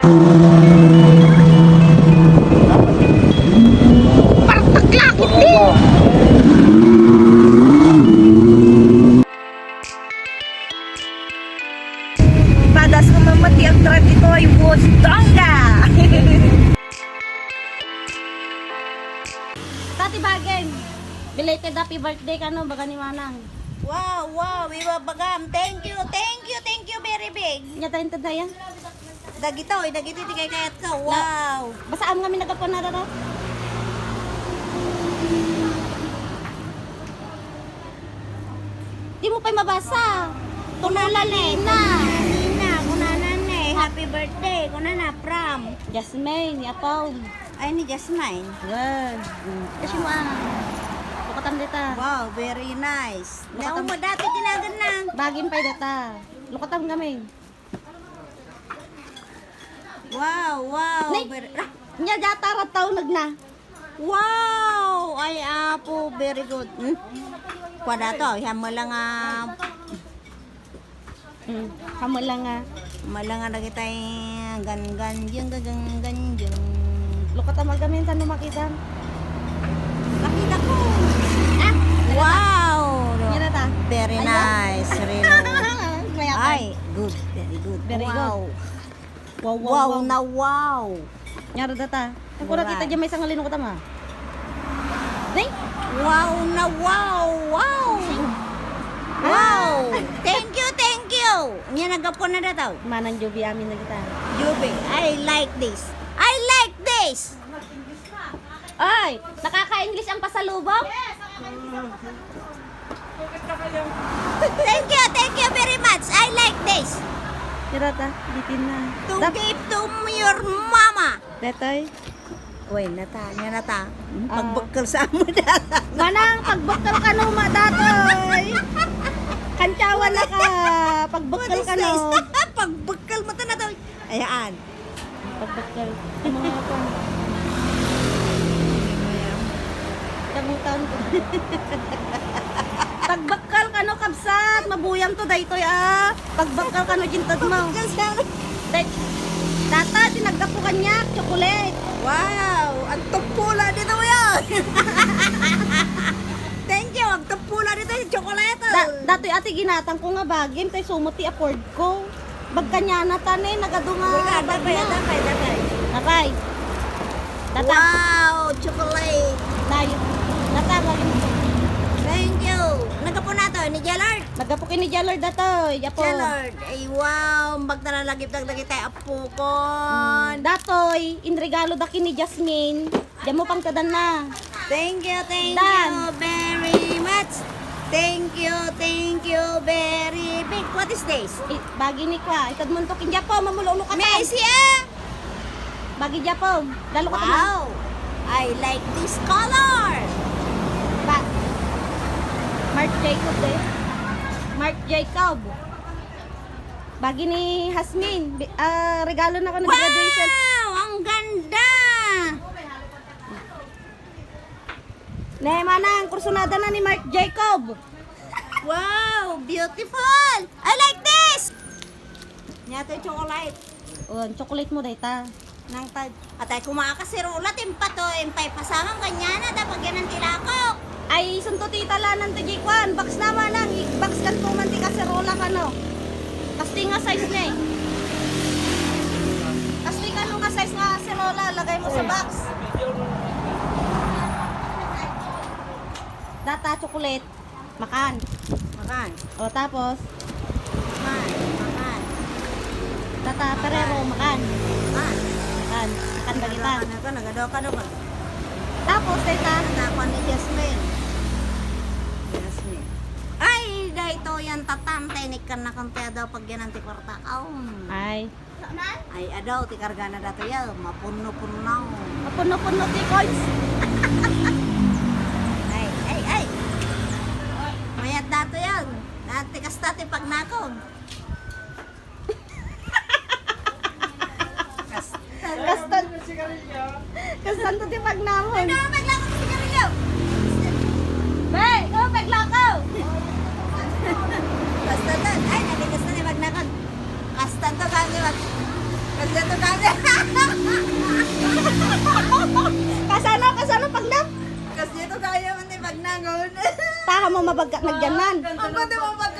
Partaklakit din! Padas ko mamati ang drive ito ay Wostanga! Tati Bagen, belated happy birthday ka no, baga ni Manang. wow, wow, Viva Bagam. Thank you, thank you, thank you very big. Nya tayo yan. Dagito, dagito tigay kayat ka. Wow. Basaan kami nagapon na ro. Di mo pa mabasa. Tunalalina. Nina, kunanan eh. Happy birthday. Kunana, prom. Jasmine, yapaw. Ay, ni Jasmine. Yan. Kasi mo ah. Lukatan dita. Wow, very nice. Baka Naon mo dati tinagan na. Bagin pa dita. Lukatan kami. Wow, wow. Nay. Ah, Nya data rataw nagna. wow! Ay, apo, very good. Hmm? Kwada to, yan mo lang ah, Hmm. Kamo lang ah. malang na kita yung gan gan yung gan gan yung Lukatan mo kami sa makita. nakita ko Ah, wow nya data. very nice Kaya ay good very good Very wow Wow, wow, na wow. Nyara data. Ang kura kita dyan may isang halino ko tama. Day? wow na wow wow. Wow. Thank you thank you. Niya nagapon na daw. Manang Joby amin na kita. Juby I like this. I like this. Ay! Nakaka-English ang pasalubong? thank you thank you very much. I like this Nyara ta, bitin na. to Dap, give to your mama detoy. Uy, nata, nga nata. Ah. Pagbukal sa amo data. Manang, pagbukal ka no, ma datoy. Kantsawan na ka. Pagbukal ka no. Pagbukal mo to na to. Ayan. Pagbukal. Mga pa. Ko. Pagbakal ka no, kabsat. Mabuyam to, daytoy ah. Pagbakal ka no, jintad mo. Day, Tata, tinagda ko kanya, chocolate. Wow! Ang tumpula dito yan! Thank you! Ang tumpula dito yung chocolate. Da, datoy ate ginatang ko nga bagim, tay sumuti afford ko. Bagkanya na tanay, nagado nga. Uy, ka, bag dapay, dapay, dapay. Tata. Wow! Chocolate! Tayo. Thank you! Nagkapo na to, ni Jellard. Magapukin ni Jalord datoy. Yapo. Jellard. Ay, wow! Magdalalagip na lagi tayo apo ko. Datoy, in regalo daki ni Jasmine. Diyan mo pang tadan na. Thank you, thank Dan. you very much. Thank you, thank you very big. What is this? I, bagi ni kwa. Itad mo tokin Japo, mamulo-ulo ka May siya! Bagi Japo. Lalo ka. Wow! I like this color! Mark Jacob eh. Mark Jacob. Bagi ni Hasmin. Ah, regalo na ko ng graduation. Wow! Ang ganda! Ne, manang, kursunada na ni Mark Jacob. Wow! Beautiful! I like this! Nyato yung chocolate. Oh, ang chocolate mo dayta. Nang tag... Atay kumakasirulat, impa to, impay pasamang kanya na, dapat yan ang tilakok. Ay, sunto tita la ng tagikwan. Box na manang. Box kan po man ti kaserola ka no. Kasti nga size niya eh. Kasti ka nung nga size nga kaserola. Lagay mo sa box. Data chocolate. Makan. Makan. O tapos, Makan. Makan. data perero. Makan. Makan. Makan. Makan nagadaw ka, nagadaw ka. Tapos, data. Nakakuha ni Jasmine. Jasmine. Ay, dahito yan tatante ni kan na kante daw pag yan ang tikwarta. Aw. Ay. Ay, adaw, tikarga na dato yan. Mapuno-puno. Mapuno-puno ti coins. Ay, ay, ay. Mayat dato yan. Natikas dati pag nakog. sigarilyo. Kasanto ti pagnamon. Ano paglakaw ti sigarilyo? Bay, ko paglakaw. Kasta ta, ay nabi kasta ni magnakag. Kasta ta kami mag. Kasta ta kami. kasano kasano pagnam? Kasi ito kaya man ni magnangon. Taha mo mabagkat nagjanan. Ang pwede mo mabagkat.